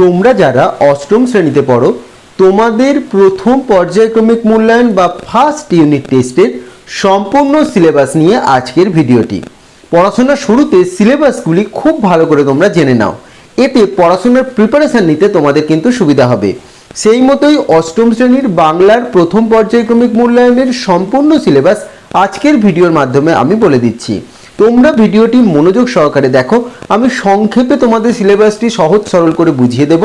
তোমরা যারা অষ্টম শ্রেণীতে পড়ো, তোমাদের প্রথম পর্যায়ক্রমিক মূল্যায়ন বা ফার্স্ট ইউনিট টেস্টের সম্পূর্ণ সিলেবাস নিয়ে আজকের ভিডিওটি। পড়াশোনার শুরুতে সিলেবাসগুলি খুব ভালো করে তোমরা জেনে নাও। এতে পড়াশোনার প্রিপারেশন নিতে তোমাদের কিন্তু সুবিধা হবে। সেই মতোই অষ্টম শ্রেণির বাংলার প্রথম পর্যায়ক্রমিক মূল্যায়নের সম্পূর্ণ সিলেবাস আজকের ভিডিওর মাধ্যমে আমি বলে দিচ্ছি। তোমরা ভিডিওটি মনোযোগ সহকারে দেখো। আমি সংক্ষেপে তোমাদের সিলেবাসটি সহজ সরল করে বুঝিয়ে দেব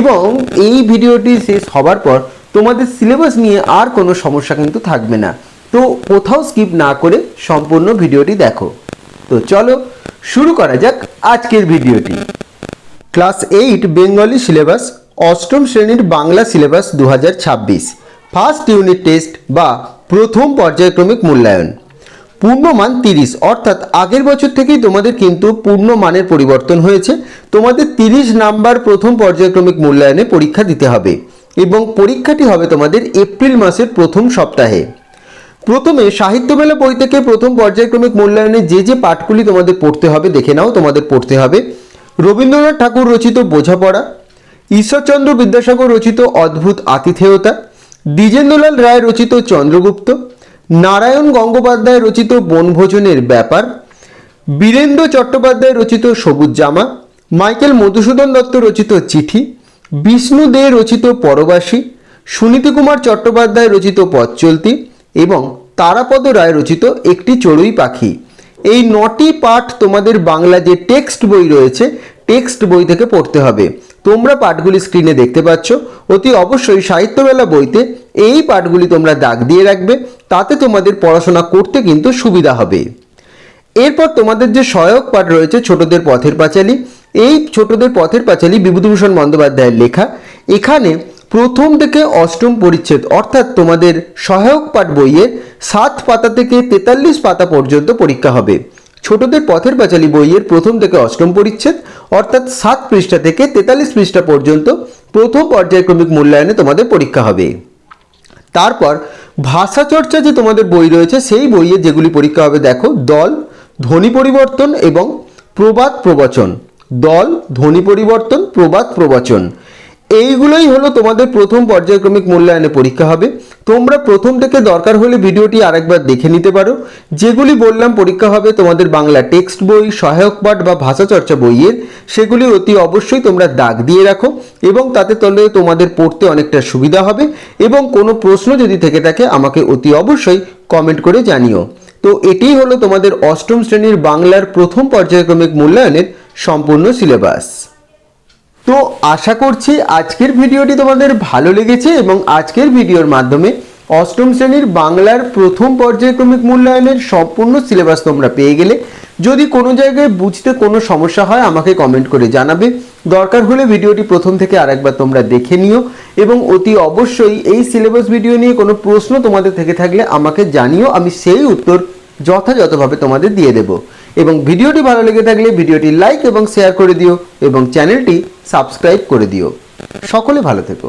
এবং এই ভিডিওটি শেষ হবার পর তোমাদের সিলেবাস নিয়ে আর কোনো সমস্যা কিন্তু থাকবে না। তো কোথাও স্কিপ না করে সম্পূর্ণ ভিডিওটি দেখো। তো চলো শুরু করা যাক আজকের ভিডিওটি। ক্লাস এইট, বেঙ্গলি সিলেবাস, অষ্টম শ্রেণির বাংলা সিলেবাস দু হাজার ছাব্বিশ। ফার্স্ট ইউনিট টেস্ট বা প্রথম পর্যায়ক্রমিক মূল্যায়ন। পূর্ণমান তিরিশ। অর্থাৎ আগের বছর থেকেই তোমাদের কিন্তু পূর্ণ মানের পরিবর্তন হয়েছে। তোমাদের তিরিশ নাম্বার প্রথম পর্যায়ক্রমিক মূল্যায়নে পরীক্ষা দিতে হবে এবং পরীক্ষাটি হবে তোমাদের এপ্রিল মাসের প্রথম সপ্তাহে। প্রথমে সাহিত্য মেলা বই থেকে প্রথম পর্যায়ক্রমিক মূল্যায়নে যে যে পাঠগুলি তোমাদের পড়তে হবে দেখে নাও, তোমাদের পড়তে হবে। রবীন্দ্রনাথ ঠাকুর রচিত বোঝাপড়া, ঈশ্বরচন্দ্র বিদ্যাসাগর রচিত অদ্ভুত আতিথেয়তা, দ্বিজেন্দ্রলাল রায় রচিত চন্দ্রগুপ্ত নারায়ণ গঙ্গোপাধ্যায় রচিত বনভোজনের ব্যাপার, বীরেন্দ্র চট্টোপাধ্যায় রচিত সবুজ জামা, মাইকেল মধুসূদন দত্ত রচিত চিঠি, বিষ্ণু দে রচিত পরবাসী, সুনীতি কুমার চট্টোপাধ্যায় রচিত পথ চলতি এবং তারাপদ রায় রচিত একটি চড়ুই পাখি। এই নটি পাঠ তোমাদের বাংলা যে টেক্সট বই রয়েছে, টেক্সট বই থেকে পড়তে হবে। তোমরা পাঠগুলি স্ক্রিনে দেখতে পাচ্ছ। অতি অবশ্যই সাহিত্যবেলা বইতে এই পাঠগুলি তোমরা দাগ দিয়ে রাখবে, তাতে তোমাদের পড়াশোনা করতে কিন্তু সুবিধা হবে। এরপর তোমাদের যে সহায়ক পাঠ রয়েছে, ছোটদের পথের পাঁচালী, এই ছোটদের পথের পাঁচালী বিভূতিভূষণ বন্দ্যোপাধ্যায়ের লেখা। এখানে প্রথম থেকে অষ্টম পরিচ্ছেদ, অর্থাৎ তোমাদের সহায়ক পাঠ বইয়ের সাত পাতা থেকে তেতাল্লিশ পাতা পর্যন্ত পরীক্ষা হবে। ছোটদের পথের পাঁচালী বইয়ের প্রথম থেকে অষ্টম পরিচ্ছেদ, অর্থাৎ সাত পৃষ্ঠা থেকে তেতাল্লিশ পৃষ্ঠা পর্যন্ত প্রথম পর্যায়ক্রমিক মূল্যায়নে তোমাদের পরীক্ষা হবে। তারপর ভাষা চর্চা যে তোমাদের বই রয়েছে, সেই বইয়ে যেগুলি পরীক্ষা হবে, দেখো, দল, ধ্বনি পরিবর্তন এবং প্রবাদ প্রবচন। দল, ধ্বনি পরিবর্তন, প্রবাদ প্রবচন। এইগুলোই হলো তোমাদের প্রথম পর্যায়ক্রমিক মূল্যায়নে পরীক্ষা হবে। তোমরা প্রথম থেকে দরকার হলে ভিডিওটি আরেকবার দেখে নিতে পারো। যেগুলি বললাম পরীক্ষা হবে তোমাদের বাংলা টেক্সট বই, সহায়ক পাঠ বা ভাষা চর্চা বইয়ের। সেগুলি অতি অবশ্যই তোমরা দাগ দিয়ে রাখো এবং তাতে তলে তোমাদের পড়তে অনেকটা সুবিধা হবে এবং কোনো প্রশ্ন যদি থেকে থাকে আমাকে অতি অবশ্যই কমেন্ট করে জানিও। তো এটিই হলো তোমাদের অষ্টম শ্রেণির বাংলার প্রথম পর্যায়ক্রমিক মূল্যায়নের সম্পূর্ণ সিলেবাস তো আশা করছি আজকের ভিডিওটি তোমাদের ভালো লেগেছে এবং আজকের ভিডিওর মাধ্যমে অষ্টম শ্রেণির বাংলার প্রথম পর্যায়ক্রমিক মূল্যায়নের সম্পূর্ণ সিলেবাস তোমরা পেয়ে গেলে। যদি কোনো জায়গায় বুঝতে কোনো সমস্যা হয়, আমাকে কমেন্ট করে জানাবে। দরকার হলে ভিডিওটি প্রথম থেকে আরেকবার তোমরা দেখে নিও এবং অতি অবশ্যই এই সিলেবাস ভিডিও নিয়ে কোনো প্রশ্ন তোমাদের থেকে থাকলে আমাকে জানিও, আমি সেই উত্তর যথাযথভাবে তোমাদের দিয়ে দেব। এবং ভিডিওটি ভালো লেগে থাকলে ভিডিওটি লাইক এবং শেয়ার করে দিও এবং চ্যানেলটি সাবস্ক্রাইব করে দিও। সকলে ভালো থেকো।